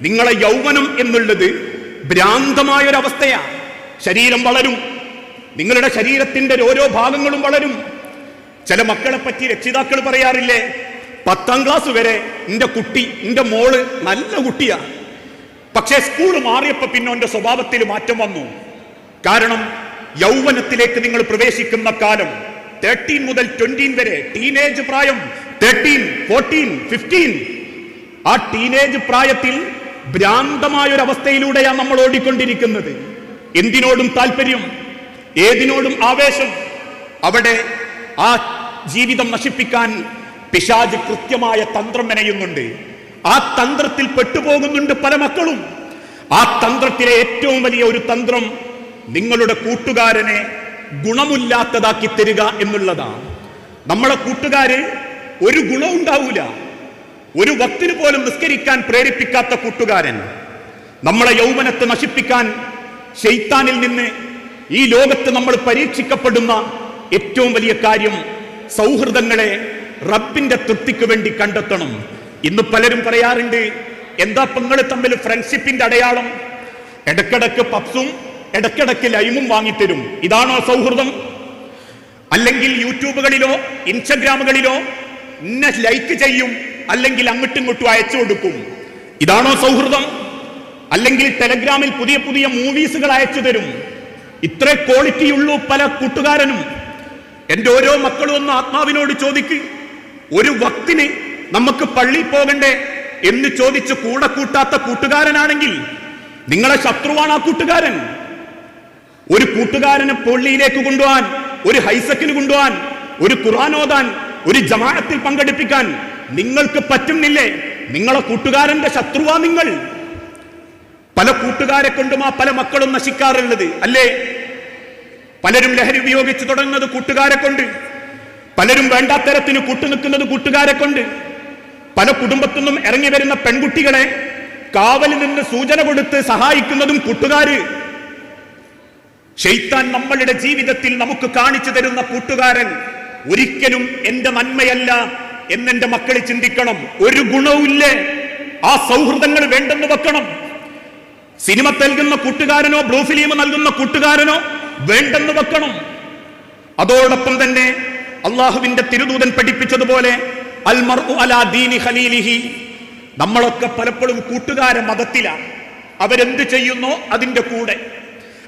നിങ്ങളെ യൗവനം എന്നുള്ളത് ഭ്രാന്തമായ അവസ്ഥയാണ് ശരീരം വളരും. നിങ്ങളുടെ ശരീരത്തിന്റെ ഓരോ ഭാഗങ്ങളും വളരും. ചില മക്കളെ പറ്റി രക്ഷിതാക്കൾ പറയാറില്ലേ പത്താം ക്ലാസ് വരെ എന്റെ കുട്ടി എന്റെ മോൾ നല്ല കുട്ടിയാ. പക്ഷേ സ്കൂൾ മാറിയപ്പോൾ പിന്നെ എന്റെ സ്വഭാവത്തിൽ മാറ്റം വന്നു. കാരണം യൗവനത്തിലേക്ക് നിങ്ങൾ പ്രവേശിക്കുന്ന കാലം തേർട്ടീൻ മുതൽ ട്വന്റീൻ വരെ ടീനേജ് പ്രായം തേർട്ടീൻ ഫോർട്ടീൻ ഫിഫ്റ്റീൻ ആ ടീനേജ് പ്രായത്തിൽ ഭ്രാന്തമായ ഒരു അവസ്ഥയിലൂടെയാണ് നമ്മൾ ഓടിക്കൊണ്ടിരിക്കുന്നത്. എന്തിനോടും താല്പര്യം ഏതിനോടും ആവേശം അവിടെ ആ ജീവിതം നശിപ്പിക്കാൻ പിശാജ് കൃത്യമായ തന്ത്രം മെനയുന്നുണ്ട്. ആ തന്ത്രത്തിൽ പെട്ടുപോകുന്നുണ്ട് പല മക്കളും. ആ തന്ത്രത്തിലെ ഏറ്റവും വലിയ ഒരു തന്ത്രം നിങ്ങളുടെ കൂട്ടുകാരനെ ഗുണമില്ലാത്തതാക്കി തരിക എന്നുള്ളതാണ്. നമ്മളെ കൂട്ടുകാര് ഒരു ഗുണം ഒരു വക്തിന് പോലും നിസ്കരിക്കാൻ പ്രേരിപ്പിക്കാത്ത കൂട്ടുകാരൻ നമ്മളെ യൗവനത്തെ നശിപ്പിക്കാൻ ഷെയ്ത്താനിൽ നിന്ന് ഈ ലോകത്ത് നമ്മൾ പരീക്ഷിക്കപ്പെടുന്ന ഏറ്റവും വലിയ കാര്യം സൗഹൃദങ്ങളെ റബ്ബിന്റെ തൃപ്തിക്ക് വേണ്ടി കണ്ടെത്തണം ഇന്ന് പലരും പറയാറുണ്ട്. എന്താ പെങ്ങൾ തമ്മിൽ ഫ്രണ്ട്ഷിപ്പിന്റെ അടയാളം? ഇടക്കിടക്ക് പപ്സും ഇടക്കിടക്ക് ലൈമും വാങ്ങിത്തരും. ഇതാണോ സൗഹൃദം? അല്ലെങ്കിൽ യൂട്യൂബുകളിലോ ഇൻസ്റ്റഗ്രാമുകളിലോ ഇന്ന ലൈക്ക് ചെയ്യും. അല്ലെങ്കിൽ അങ്ങോട്ടും ഇങ്ങോട്ടും അയച്ചു കൊടുക്കും. ഇതാണോ സൗഹൃദം? അല്ലെങ്കിൽ ടെലഗ്രാമിൽ പുതിയ പുതിയ മൂവീസുകൾ അയച്ചു തരും. ഇത്ര ക്വാളിറ്റി ഉള്ളൂ പല കൂട്ടുകാരനും. എന്റെ ഓരോ മക്കളും ഒന്ന് ആത്മാവിനോട് ചോദിക്ക്. ഒരു വക്തിന് നമുക്ക് പള്ളി പോകണ്ടേ എന്ന് ചോദിച്ച് കൂടെ കൂട്ടാത്ത കൂട്ടുകാരനാണെങ്കിൽ നിങ്ങളെ ശത്രുവാണ് ആ കൂട്ടുകാരൻ. ഒരു കൂട്ടുകാരനെ പള്ളിയിലേക്ക് കൊണ്ടുപോകാൻ ഒരു ഹൈസക്കിന് കൊണ്ടുപോകാൻ ഒരു ഖുർആൻ ഓതാൻ ഒരു ജമാഅത്തിൽ പങ്കെടുപ്പിക്കാൻ നിങ്ങൾക്ക് പറ്റുന്നില്ലേ? നിങ്ങളെ കൂട്ടുകാരന്റെ ശത്രുവാ നിങ്ങൾ. പല കൂട്ടുകാരെ കൊണ്ടും ആ പല മക്കളും നശിക്കാറുള്ളത് അല്ലേ? പലരും ലഹരി ഉപയോഗിച്ച് തുടങ്ങുന്നത് കൂട്ടുകാരെ കൊണ്ട് പലരും വേണ്ടാത്തരത്തിന് കൂട്ടുനിൽക്കുന്നത് കൂട്ടുകാരെ കൊണ്ട്. പല കുടുംബത്തു നിന്നും ഇറങ്ങി വരുന്ന പെൺകുട്ടികളെ കാവലിൽ നിന്ന് സൂചന കൊടുത്ത് സഹായിക്കുന്നതും കൂട്ടുകാര്. ഷെയ്ത്താൻ നമ്മളുടെ ജീവിതത്തിൽ നമുക്ക് കാണിച്ചു തരുന്ന കൂട്ടുകാരൻ ഒരിക്കലും എന്റെ നന്മയല്ല. എന്നെന്റെ മക്കൾ ചിന്തിക്കണം. ഒരു ഗുണവുമില്ലേ ആ സൗഹൃദങ്ങൾ വേണ്ടെന്ന് വെക്കണം. സിനിമ നൽകുന്ന കൂട്ടുകാരനോ ബ്ലൂ ഫിലിം നൽകുന്ന കൂട്ടുകാരനോ വേണ്ടെന്ന് വെക്കണം. അതോടൊപ്പം തന്നെ അള്ളാഹുവിന്റെ തിരുദൂതൻ പഠിപ്പിച്ചതുപോലെ നമ്മളൊക്കെ പലപ്പോഴും കൂട്ടുകാരെ മതത്തിലാണ്. അവരെന്ത് ചെയ്യുന്നു? അതിന്റെ കൂടെ.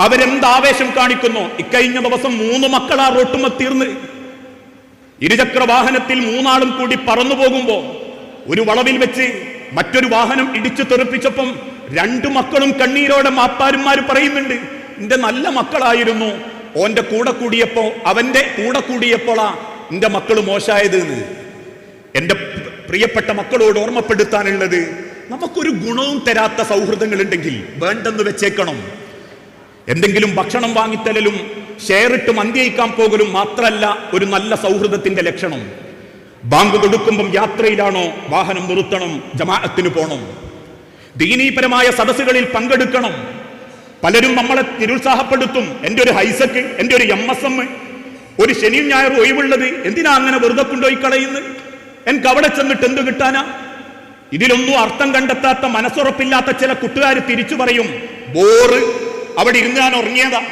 അവരെന്ത് ആവേശം കാണിക്കുന്നു? ഇക്കഴിഞ്ഞ ദിവസം മൂന്ന് മക്കളാ റോട്ടുമ തീർന്ന് ഇരുചക്ര വാഹനത്തിൽ മൂന്നാളും കൂടി പറന്നു പോകുമ്പോൾ ഒരു വളവിൽ വെച്ച് മറ്റൊരു വാഹനം ഇടിച്ചു തെറിപ്പിച്ചപ്പം രണ്ടു മക്കളും കണ്ണീരോടെ മാപ്പാരന്മാർ പറയുന്നുണ്ട് എന്റെ നല്ല മക്കളായിരുന്നു. ഓന്റെ കൂടെ കൂടിയപ്പോ അവന്റെ കൂടെ കൂടിയപ്പോളാ എന്റെ മക്കൾ മോശമായത് എന്റെ പ്രിയപ്പെട്ട മക്കളോട് ഓർമ്മപ്പെടുത്താനുള്ളത് നമുക്കൊരു ഗുണവും തരാത്ത സൗഹൃദങ്ങൾ ഉണ്ടെങ്കിൽ വേണ്ടെന്ന് വെച്ചേക്കണം. എന്തെങ്കിലും ഭക്ഷണം വാങ്ങിത്തരലും ഷെയറിട്ട് മന്തിയിക്കാൻ പോകലും മാത്രമല്ല ഒരു നല്ല സൗഹൃദത്തിന്റെ ലക്ഷണം. ബാങ്ക് കൊടുക്കുമ്പം യാത്രയിലാണോ വാഹനം നിർത്തണം ജമാഅത്തിന് പോണം. ദീനീപരമായ സദസ്സുകളിൽ പങ്കെടുക്കണം. പലരും നമ്മളെ നിരുത്സാഹപ്പെടുത്തും. എന്റെ ഒരു ഹൈസക്ക് എന്റെ ഒരു എം എസ് എം ഒരു ശനിയും ഞായറും ഒഴിവുള്ളത് എന്തിനാ അങ്ങനെ വെറുതെ കൊണ്ടുപോയി കളയുന്നത്? എനിക്ക് അവിടെ ചെന്നിട്ട് എന്ത് കിട്ടാനാ? ഇതിലൊന്നും അർത്ഥം കണ്ടെത്താത്ത മനസ്സുറപ്പില്ലാത്ത ചില കൂട്ടുകാർ തിരിച്ചു പറയും ബോറ് അവിടെ ഇരുന്ന് ഞാൻ ഉറങ്ങിയതാ.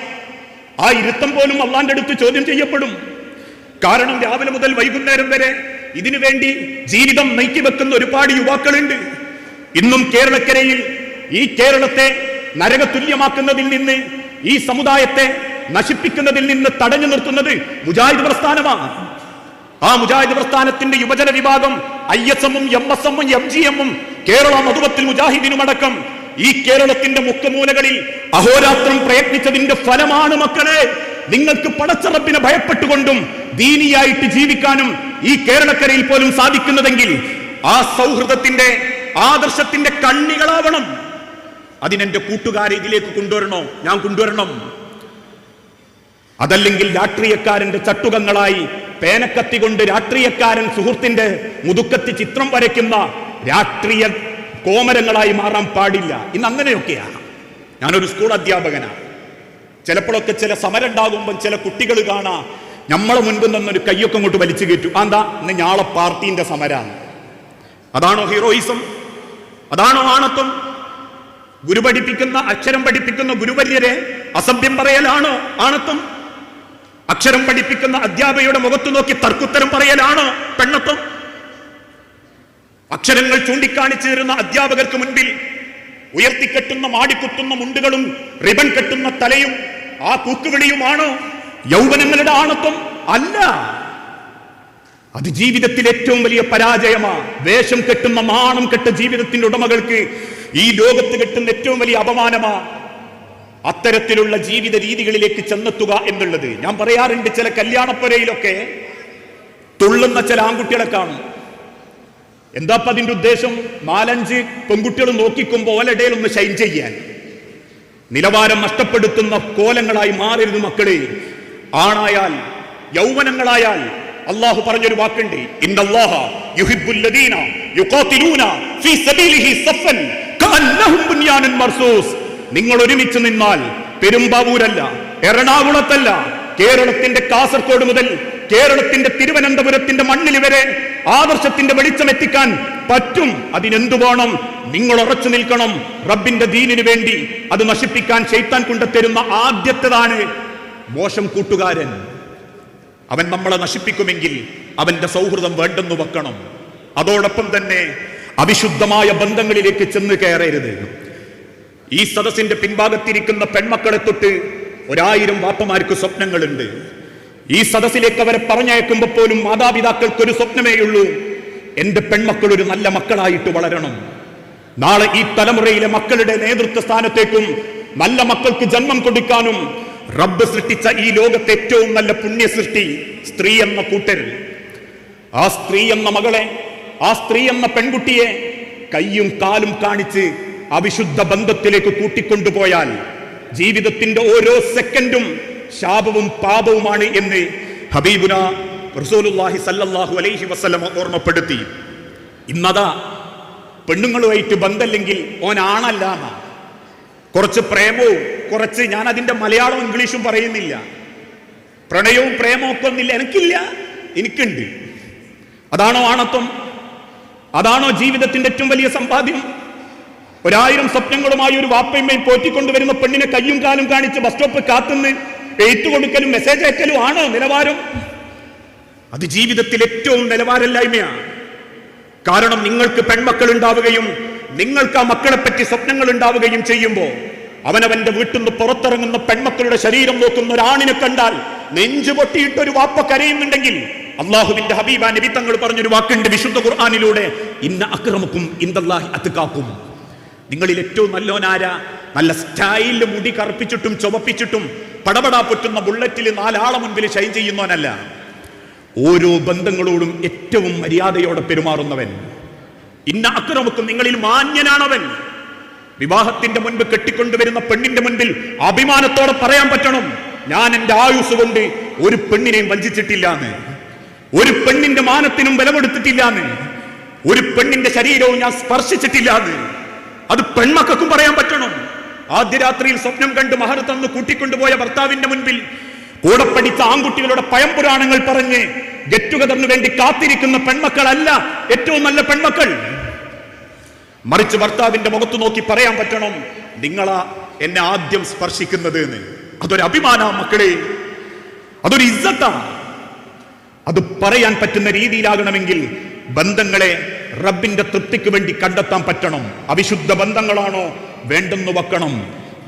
ആ ഇരുത്തം പോലും അള്ളാന്റെ അടുത്ത് ചോദ്യം ചെയ്യപ്പെടും. കാരണം രാവിലെ മുതൽ വൈകുന്നേരം വരെ ഇതിനു വേണ്ടി ജീവിതം നയിക്കി വെക്കുന്ന ഒരുപാട് യുവാക്കളുണ്ട്. ഇന്നും കേരളക്കരയിൽ ഈ കേരളത്തെ നരകതുല്യമാക്കുന്നതിൽ നിന്ന് ഈ സമുദായത്തെ നശിപ്പിക്കുന്നതിൽ നിന്ന് തടഞ്ഞു നിർത്തുന്നത് മുജാഹിദ് പ്രസ്ഥാനമാണ്. ആ മുജാഹിദ് പ്രസ്ഥാനത്തിന്റെ യുവജന വിഭാഗം ഐ എസ് എമ്മും എം എസ് എമ്മും എം ജി എമ്മും കേരള മധുവത്തിൽ മുജാഹിദിനുമടക്കം ഈ കേരളത്തിന്റെ മുക്കമൂലകളിൽ അഹോരാത്രം പ്രയത്നിച്ചതിന്റെ ഫലമാണ് മക്കളെ. നിങ്ങൾക്ക് പടച്ചറപ്പിനെ ഭയപ്പെട്ടുകൊണ്ടും ദീനിയായിട്ട് ജീവിക്കാനും ഈ കേരളക്കരയിൽ പോലും സാധിക്കുന്നതെങ്കിൽ ആ സൗഹൃദത്തിന്റെ ആദർശത്തിന്റെ കണ്ണികളാവണം. അതിനെന്റെ കൂട്ടുകാരെ ഇതിലേക്ക് കൊണ്ടുവരണോ? ഞാൻ കൊണ്ടുവരണം. അതല്ലെങ്കിൽ രാഷ്ട്രീയക്കാരന്റെ ചട്ടുകങ്ങളായി പേനക്കത്തി കൊണ്ട് രാഷ്ട്രീയക്കാരൻ സുഹൃത്തിന്റെ മുതുക്കത്തി ചിത്രം വരയ്ക്കുന്ന രാഷ്ട്രീയ കോമരങ്ങളായി മാറാൻ പാടില്ല. ഇന്ന് അങ്ങനെയൊക്കെയാണ്. ഞാനൊരു സ്കൂൾ അധ്യാപകനാണ്. ചിലപ്പോഴൊക്കെ ചില സമരം ഉണ്ടാകുമ്പോൾ ചില കുട്ടികൾ കാണാ നമ്മളെ മുൻപിൽ നിന്നൊരു കയ്യൊക്കെ അങ്ങോട്ട് വലിച്ചു കയറ്റും. എന്താ? ഇന്ന് ഞാളെ പാർട്ടിന്റെ സമരാണ്. അതാണോ ഹീറോയിസം? അതാണോ ആണത്വം? ഗുരു പഠിപ്പിക്കുന്ന അക്ഷരം പഠിപ്പിക്കുന്ന ഗുരുവര്യരെ അസഭ്യം പറയലാണോ ആണത്വം? അക്ഷരം പഠിപ്പിക്കുന്ന അധ്യാപകയുടെ മുഖത്ത് നോക്കി തർക്കുത്തരം പറയലാണോ പെണ്ണത്വം? അക്ഷരങ്ങൾ ചൂണ്ടിക്കാണിച്ചു തരുന്ന അധ്യാപകർക്ക് മുൻപിൽ ഉയർത്തിക്കെട്ടുന്ന മാടിക്കുത്തുന്ന മുണ്ടുകളും റിബൺ കെട്ടുന്ന തലയും ആ കൂക്കുവിളിയുമാണോ യൗവനങ്ങളുടെ ആണത്വം. അല്ല. അത് ജീവിതത്തിൽ ഏറ്റവും വലിയ പരാജയമാണ് വേഷം കെട്ടുന്ന മാണം കെട്ട ജീവിതത്തിന്റെ ഉടമകൾക്ക് ഈ ലോകത്ത് കെട്ടുന്ന ഏറ്റവും വലിയ അപമാനമാ. അത്തരത്തിലുള്ള ജീവിത രീതികളിലേക്ക് ചെന്നെത്തുക എന്നുള്ളത്. ഞാൻ പറയാറുണ്ട് ചില കല്യാണപ്പുരയിലൊക്കെ തുള്ളുന്ന ചില ആൺകുട്ടികളെ കാണും. എന്താ അതിന്റെ അതിന്റെ ഉദ്ദേശം? നാലഞ്ച് പെൺകുട്ടികൾ നോക്കിക്കുമ്പോൾ ഓലടയിൽ ഒന്ന് ഷൈൻ ചെയ്യാൻ. നിലവാരം നഷ്ടപ്പെടുത്തുന്ന കോലങ്ങളായി മാറരുത് മക്കളെ. ആണായാൽ യൗവനങ്ങളായാൽ അള്ളാഹു പറഞ്ഞൊരു വാക്കുണ്ട്. നിങ്ങൾ ഒരുമിച്ച് നിന്നാൽ പെരുമ്പാവൂരല്ല എറണാകുളത്തല്ല കേരളത്തിന്റെ കാസർഗോഡ് മുതൽ കേരളത്തിന്റെ തിരുവനന്തപുരത്തിന്റെ മണ്ണിൽ വരെ ആദർശത്തിന്റെ വെളിച്ചം എത്തിക്കാൻ പറ്റും. അതിനെന്തു വേണം നിങ്ങൾ ഉറച്ചു നിൽക്കണം. റബ്ബിന്റെ ദീനിനു വേണ്ടി അത് നശിപ്പിക്കാൻ ശൈത്താൻ കൊണ്ടുത്തരുന്ന ആദ്യത്തേതാണ് മോശം കൂട്ടുകാരൻ. അവൻ നമ്മളെ നശിപ്പിക്കുമെങ്കിൽ അവന്റെ സൗഹൃദം വേണ്ടെന്ന് വെക്കണം. അതോടൊപ്പം തന്നെ അവിശുദ്ധമായ ബന്ധങ്ങളിലേക്ക് ചെന്ന് കയറരുത്. ഈ സദസ്സിന്റെ പിൻഭാഗത്തിരിക്കുന്ന പെൺമക്കളെ തൊട്ട് ഒരായിരം വാപ്പമാർക്ക് സ്വപ്നങ്ങളുണ്ട്. ഈ സദസ്സിലേക്ക് അവരെ പറഞ്ഞയക്കുമ്പോൾ പോലും മാതാപിതാക്കൾക്ക് ഒരു സ്വപ്നമേ ഉള്ളൂ എന്റെ പെൺമക്കൾ ഒരു നല്ല മക്കളായിട്ട് വളരണം. നാളെ ഈ തലമുറയിലെ മക്കളുടെ നേതൃത്വ സ്ഥാനത്തേക്കും നല്ല മക്കൾക്ക് ജന്മം കൊടുക്കാനും റബ്ബ് സൃഷ്ടിച്ച ഈ ലോകത്തെ ഏറ്റവും നല്ല പുണ്യ സൃഷ്ടി സ്ത്രീ എന്ന കൂട്ടർ ആ സ്ത്രീ എന്ന മകളെ ആ സ്ത്രീ എന്ന പെൺകുട്ടിയെ കയ്യും കാലും കാണിച്ച് അവിശുദ്ധ ബന്ധത്തിലേക്ക് കൂട്ടിക്കൊണ്ടുപോയാൽ ജീവിതത്തിന്റെ ഓരോ സെക്കൻഡും ശാപവും പാപവുമാണ് എന്ന് ഹബീബുന റസൂലുല്ലാഹി സല്ലല്ലാഹു അലൈഹി വസല്ലമ ഓർമ്മപ്പെടുത്തി. ഇന്നതാ പെണ്ണുങ്ങളുമായിട്ട് ബന്ധമില്ലെങ്കിൽ ഓൻ ആണല്ല കുറച്ച് പ്രേമവും കുറച്ച് ഞാൻ അതിന്റെ മലയാളവും ഇംഗ്ലീഷും പറയുന്നില്ല. പ്രണയവും പ്രേമവും ഒക്കെ ഒന്നില്ല. എനിക്കില്ല. എനിക്കുണ്ട്. അതാണോ ആണത്വം? അതാണോ ജീവിതത്തിന്റെ ഏറ്റവും വലിയ സമ്പാദ്യം? ഒരായിരം സ്വപ്നങ്ങളുമായി ഒരു വാപ്പയമ്മയും പോറ്റിക്കൊണ്ടുവരുന്ന പെണ്ണിനെ കയ്യും കാലും കാണിച്ച് ബസ് സ്റ്റോപ്പ് കാത്തുനിന്ന് എഴുത്തു കൊടുക്കലും മെസ്സേജ് അയക്കലും ആണ് നിലവാരം. അത് ജീവിതത്തിൽ ഏറ്റവും നിലവാരമില്ലായ്മയാണ്. കാരണം നിങ്ങൾക്ക് പെൺമക്കൾ ഉണ്ടാവുകയും നിങ്ങൾക്ക് ആ മക്കളെ പറ്റി സ്വപ്നങ്ങൾ ഉണ്ടാവുകയും ചെയ്യുമ്പോൾ അവനവന്റെ വീട്ടിൽ നിന്ന് പുറത്തിറങ്ങുന്ന പെൺമക്കളുടെ ശരീരം നോക്കുന്ന ഒരാണിനെ കണ്ടാൽ നെഞ്ചു പൊട്ടിയിട്ട് ഒരു വാപ്പ കരയുന്നുണ്ടെങ്കിൽ അള്ളാഹുവിന്റെ ഹബീബ നബി തങ്ങൾ പറഞ്ഞൊരു വാക്കുണ്ട് വിശുദ്ധ ഖുർആാനിലൂടെ ഇന്ന അക്രമക്കും ഇന്ദല്ലാഹി അത്തുക്കാക്കും നിങ്ങളിൽ ഏറ്റവും നല്ലോനാര നല്ല സ്റ്റൈലിൽ മുടി കറുപ്പിച്ചിട്ടും ചുവപ്പിച്ചിട്ടും പടപടാ പൊറ്റുന്ന ബുള്ളറ്റിൽ നാലാളെ മുൻപിൽ ഷൈൻ ചെയ്യുന്നവനല്ല. ഓരോ ബന്ധങ്ങളോടും ഏറ്റവും മര്യാദയോടെ പെരുമാറുന്നവൻ. ഇന്ന അക്രമക്കും നിങ്ങളിൽ മാന്യനാണവൻ. വിവാഹത്തിന്റെ മുൻപ് കെട്ടിക്കൊണ്ടുവരുന്ന പെണ്ണിന്റെ മുൻപിൽ അഭിമാനത്തോടെ പറയാൻ പറ്റണം. ഞാൻ എന്റെ ആയുസ് കൊണ്ട് ഒരു പെണ്ണിനെയും വഞ്ചിച്ചിട്ടില്ല എന്ന്. ഒരു പെണ്ണിന്റെ മാനത്തിനും ബലമെടുത്തിട്ടില്ല എന്ന്. ഒരു പെണ്ണിന്റെ ശരീരവും ഞാൻ സ്പർശിച്ചിട്ടില്ല എന്ന്. അത് പെൺമക്കൾക്കും പറയാൻ പറ്റണം. ആദ്യ രാത്രിയിൽ സ്വപ്നം കണ്ട് മഹർ തന്ന് കൂട്ടിക്കൊണ്ടുപോയ ഭർത്താവിന്റെ മുൻപിൽ കൂടെ പഠിച്ച ആൺകുട്ടികളുടെ പയംപുരാണങ്ങൾ പറഞ്ഞ് ഗെറ്റുഗതറിന് വേണ്ടി കാത്തിരിക്കുന്ന പെൺമക്കളല്ല ഏറ്റവും നല്ല പെൺമക്കൾ. മറിച്ച് ഭർത്താവിന്റെ മുഖത്ത് നോക്കി പറയാൻ പറ്റണം നിങ്ങളാ എന്നെ ആദ്യം സ്പർശിക്കുന്നത് എന്ന് അതൊരു അഭിമാന മക്കളെ. അതൊരു ഇസ്സത്താ. അത് പറയാൻ പറ്റുന്ന രീതിയിലാകണമെങ്കിൽ ബന്ധങ്ങളെ റബ്ബിന്റെ തൃപ്തിക്ക് വേണ്ടി കണ്ടെത്താൻ പറ്റണം. അവിശുദ്ധ ബന്ധങ്ങളാണോ വേണ്ടെന്ന് വെക്കണം.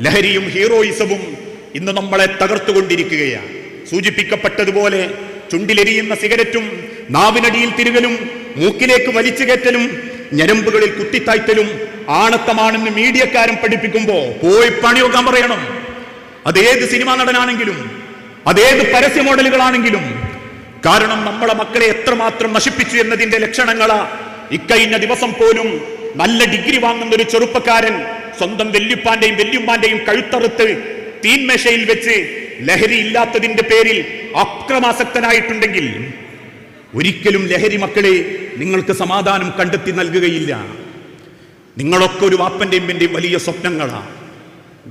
ലഹരിയും ഹീറോയിസവും ഇന്ന് നമ്മളെ തകർത്തുകൊണ്ടിരിക്കുകയാണ്. സൂചിപ്പിക്കപ്പെട്ടതുപോലെ ചുണ്ടിലെരിയുന്ന സിഗരറ്റും നാവിനടിയിൽ തിരുകലും മൂക്കിലേക്ക് വലിച്ചു കയറ്റലും ഞരമ്പുകളിൽ കുത്തിത്തായ്ത്തലും ആണത്തമാണെന്ന് മീഡിയക്കാരൻ പഠിപ്പിക്കുമ്പോ പോയി പണി വെക്കാൻ പറയണം അതേത് സിനിമാ നടനാണെങ്കിലും അതേത് പരസ്യ മോഡലുകളാണെങ്കിലും കാരണം നമ്മളെ മക്കളെ എത്രമാത്രം നശിപ്പിച്ചു എന്നതിന്റെ ലക്ഷണങ്ങളാ ഇക്കഴിഞ്ഞ ദിവസം പോലും നല്ല ഡിഗ്രി വാങ്ങുന്ന ഒരു ചെറുപ്പക്കാരൻ സ്വന്തം വെല്ലുപ്പാന്റെയും വെല്ലുമ്മാന്റെയും കഴുത്തറുത്ത് തീന്മേശയിൽ വെച്ച് ലഹരി ഇല്ലാത്തതിന്റെ പേരിൽ അക്രമാസക്തനായിട്ടുണ്ടെങ്കിൽ ഒരിക്കലും ലഹരി മക്കളെ നിങ്ങൾക്ക് സമാധാനം കണ്ടെത്തി നൽകുകയില്ല. നിങ്ങളൊക്കെ ഒരു വാപ്പന്റെയും എന്റെയും വലിയ സ്വപ്നങ്ങളാണ്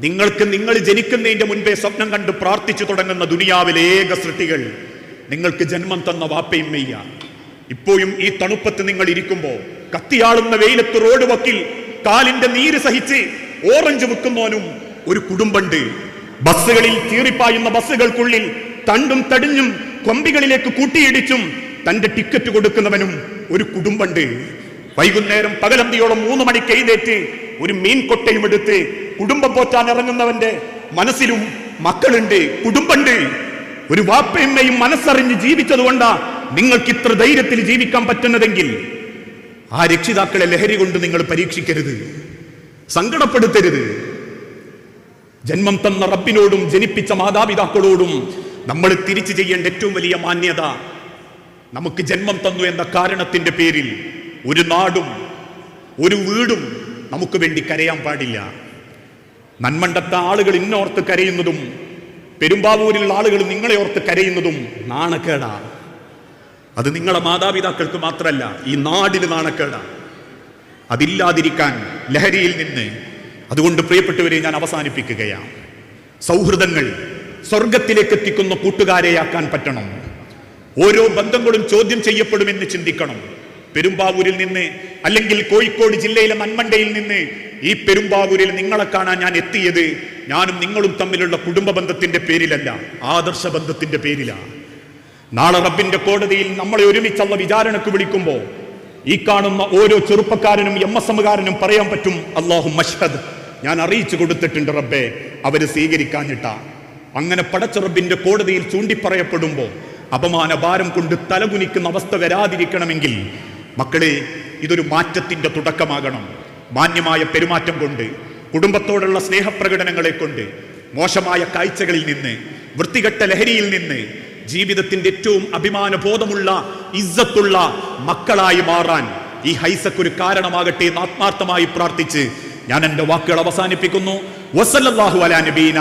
നിങ്ങൾക്ക് നിങ്ങൾ ജനിക്കുന്നതിന്റെ മുൻപേ സ്വപ്നം കണ്ട് പ്രാർത്ഥിച്ചു തുടങ്ങുന്ന ദുനിയാവിലെ ഏക സൃഷ്ടികൾ നിങ്ങൾക്ക് ജന്മം തന്ന വാപ്പയും മെയ്യ ഇപ്പോഴും ഈ തണുപ്പത്ത് നിങ്ങൾ ഇരിക്കുമ്പോൾ കത്തിയാളുന്ന വെയിലത്ത് റോഡ് വക്കിൽ കാലിന്റെ നീര് സഹിച്ച് ഓറഞ്ച് വിൽക്കുന്നവനും ഒരു കുടുംബണ്ട്. ബസ്സുകളിൽ കീറിപ്പായുന്ന ബസ്സുകൾക്കുള്ളിൽ തണ്ടും തടിഞ്ഞും കൊമ്പികളിലേക്ക് കൂട്ടിയിടിച്ചും തന്റെ ടിക്കറ്റ് കൊടുക്കുന്നവനും ഒരു കുടുംബണ്ട്. വൈകുന്നേരം പകലന്തിയോളം മൂന്ന് മണിക്ക് എഴുന്നേറ്റ് ഒരു മീൻ കൊട്ടയും എടുത്ത് കുടുംബം പോറ്റാൻ ഇറങ്ങുന്നവന്റെ മനസ്സിലും മക്കളുണ്ട് കുടുംബണ്ട്. ഒരു വാപ്പയമ്മയും മനസ്സറിഞ്ഞ് ജീവിച്ചതുകൊണ്ടാ നിങ്ങൾക്ക് ഇത്ര ധൈര്യത്തിൽ ജീവിക്കാൻ പറ്റുന്നതെങ്കിൽ ആ രക്ഷിതാക്കളെ ലഹരി കൊണ്ട് നിങ്ങൾ പരീക്ഷിക്കരുത്. സങ്കടപ്പെടുത്തരുത്. ജന്മം തന്ന റബ്ബിനോടും ജനിപ്പിച്ച മാതാപിതാക്കളോടും നമ്മൾ തിരിച്ചു ചെയ്യേണ്ട ഏറ്റവും വലിയ മാന്യത നമുക്ക് ജന്മം തന്നു എന്ന കാരണത്തിന്റെ പേരിൽ ഒരു നാടും ഒരു വീടും നമുക്ക് വേണ്ടി കരയാൻ പാടില്ല. നന്മണ്ടത്ത ആളുകൾ ഇന്നോർത്ത് കരയുന്നതും പെരുമ്പാവൂരിലുള്ള ആളുകൾ നിങ്ങളെ ഓർത്ത് കരയുന്നതും നാണക്കേടാ അത് നിങ്ങളെ മാതാപിതാക്കൾക്ക് മാത്രമല്ല ഈ നാടിന് നാണക്കേടാണ് അതില്ലാതിരിക്കാൻ ലഹരിയിൽ നിന്ന്. അതുകൊണ്ട് പ്രിയപ്പെട്ടവരെ ഞാൻ അവസാനിപ്പിക്കുകയാണ്. സൗഹൃദങ്ങൾ സ്വർഗത്തിലേക്ക് എത്തിക്കുന്ന കൂട്ടുകാരെയാക്കാൻ പറ്റണം. ഓരോ ബന്ധങ്ങളും ചോദ്യം ചെയ്യപ്പെടുമെന്ന് ചിന്തിക്കണം. പെരുമ്പാവൂരിൽ നിന്ന് അല്ലെങ്കിൽ കോഴിക്കോട് ജില്ലയിലെ മൺമണ്ടയിൽ നിന്ന് ഈ പെരുമ്പാവൂരിൽ നിങ്ങളെ കാണാൻ ഞാൻ എത്തിയത് ഞാനും നിങ്ങളും തമ്മിലുള്ള കുടുംബ ബന്ധത്തിന്റെ പേരിലല്ല ആദർശ ബന്ധത്തിന്റെ പേരിലാണ്. നാളെ റബ്ബിന്റെ കോടതിയിൽ നമ്മളെ ഒരുമിച്ചുള്ള വിചാരണക്ക് വിളിക്കുമ്പോൾ ഈ കാണുന്ന ഓരോ ചെറുപ്പക്കാരനും എം എസ് എമ്മുകാരനും പറയാൻ പറ്റും അള്ളാഹു മഷ്ഹദ് ഞാൻ അറിയിച്ചു കൊടുത്തിട്ടുണ്ട് റബ്ബെ അവർ സ്വീകരിക്കാഞ്ഞിട്ട. അങ്ങനെ പടച്ച റബ്ബിന്റെ കോടതിയിൽ ചൂണ്ടിപ്പറയപ്പെടുമ്പോൾ അപമാന ഭാരം കൊണ്ട് തലകുനിക്കുന്ന അവസ്ഥ വരാതിരിക്കണമെങ്കിൽ മക്കളെ ഇതൊരു മാറ്റത്തിന്റെ തുടക്കമാകണം. മാന്യമായ പെരുമാറ്റം കൊണ്ട് കുടുംബത്തോടുള്ള സ്നേഹപ്രകടനങ്ങളെ കൊണ്ട് മോശമായ കാഴ്ചകളിൽ നിന്ന് വൃത്തികെട്ട ലഹരിയിൽ നിന്ന് ജീവിതത്തിന്റെ ഏറ്റവും അഭിമാനബോധമുള്ള ഇസ്സത്തുള്ള മക്കളായി മാറാൻ ഈ ഹൈസക്ക് ഒരു കാരണമാകട്ടെ എന്ന് ആത്മാർത്ഥമായി പ്രാർത്ഥിച്ച് ഞാൻ എന്റെ വാക്കുകൾ അവസാനിപ്പിക്കുന്നു. വസല്ലാഹു അലാ നബീന